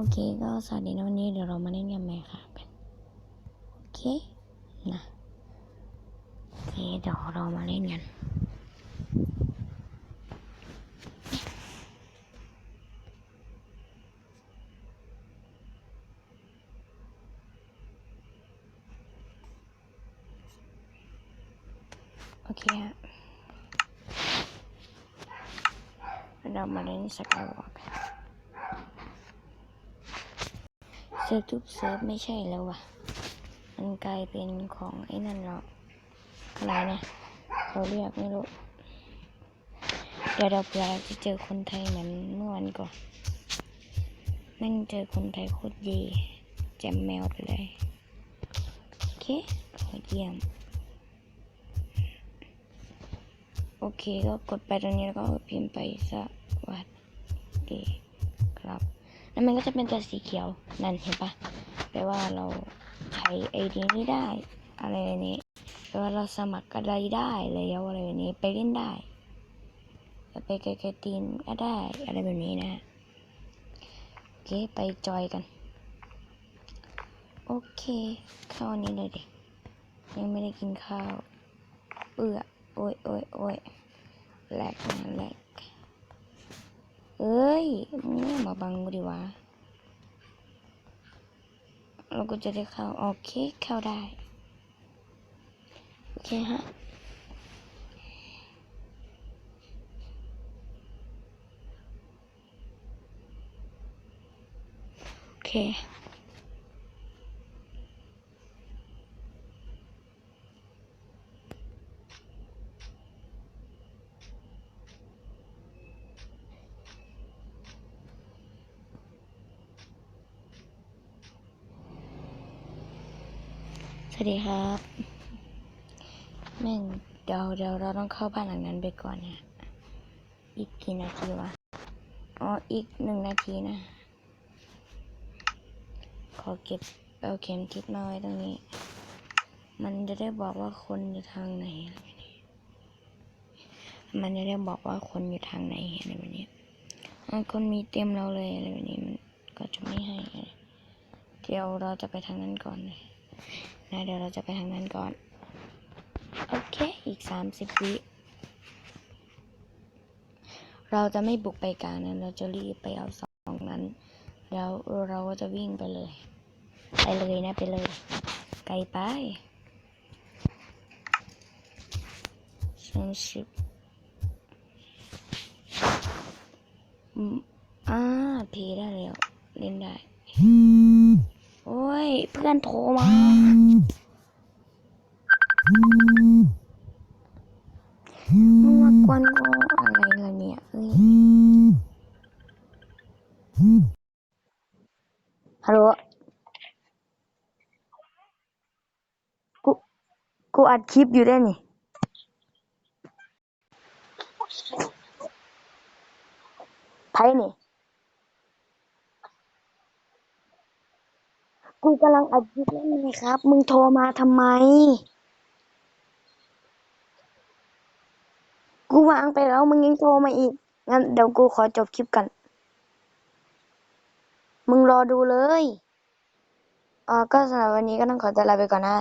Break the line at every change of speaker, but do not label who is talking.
โอเค ก็สวัสดีนะวันนี้เดี๋ยวเรามาเล่นกันไหมค่ะกันโอเคนะโอเคเดี๋ยวเรามาเล่นกันโอเคฮะเรามาเล่นสกายวอล์ก เซิร์ฟทุกเซิร์ฟไม่ใช่แล้วว่ะ มันกลายเป็นของไอ้นั่นแล้วอะไรนะเขาเรียกไม่รู้ เดี๋ยวเราเผื่อเราจะเจอคนไทยเหมือนเมื่อวันก่อนแม่งเจอคนไทยโคตรดีแจมแมวไปเลย โอเคขอเยี่ยม โอเคก็กดไปตรงนี้แล้วก็พิมพ์ไปสวัสดีครับ แล้วมันก็จะเป็นตัวสีเขียวนั่นเห็นปะแปลว่าเราใช้ไอเดียนี้ได้ อะไรแบบนี้แปลว่าเราสมัครอะไรได้แล้วอะไรแบบนี้ไปเล่นได้ไปไกลๆตีนก็ได้อะไรแบบนี้นะโอเคไปจอยกัน โอเค เข้าอันนี้เลยดิยังไม่ได้กินข้าว เอื้อโอ้ยโอ้ยโอ้ยแหลกนะแหลก เอ้ยมึงอย่าบังกูดีวะเราก็จะได้เข้า โอเค เข้าได้ โอเคฮะโอเค วัสดีครับแม่งเดี๋ยวเดี๋ยวเราต้องเข้าบ้านหลังนั้นไปก่อนเนี่ยอีกกี่นาทีวะอ๋ออีกหนึ่งนาทีนะ ขอเก็บเอาเข็มทิศมาไว้ตรงนี้ มันจะได้บอกว่าคนอยู่ทางไหนอะไรแบบนี้มันจะได้บอกว่าคนอยู่ทางไหนอะไรแบบนี้คนมีเต็มเราเลยอะไรแบบนี้มันก็จะไม่ให้ เดี๋ยวเราจะไปทางนั้นก่อนเลย นะเดี๋ยวเราจะไปทางนั้นก่อน โอเค อีกสามสิบวิเราจะไม่บุกไปกลางนั้น เราจะรีบไปเอาสองนั้น แล้วเราก็จะวิ่งไปเลย ไปเลยนะไปเลย ไกลไปสามสิบอืมอ่าเพได้แล้ว เล่นได้ เพื่อนโทรมามึงมากวนกูอะไรล่ะเนี่ยเอ้ยฮัลโหล กู กูอัดคลิปอยู่ได้นี่ไพ่นี่ กูกำลังอัดคลิปแล้วไงครับ มึงโทรมาทำไม กูวางไปแล้วมึงยังโทรมาอีก งั้นเดี๋ยวกูขอจบคลิปกัน มึงรอดูเลย อ่าก็สำหรับวันนี้ก็ต้องขอตัวลาไปก่อนนะ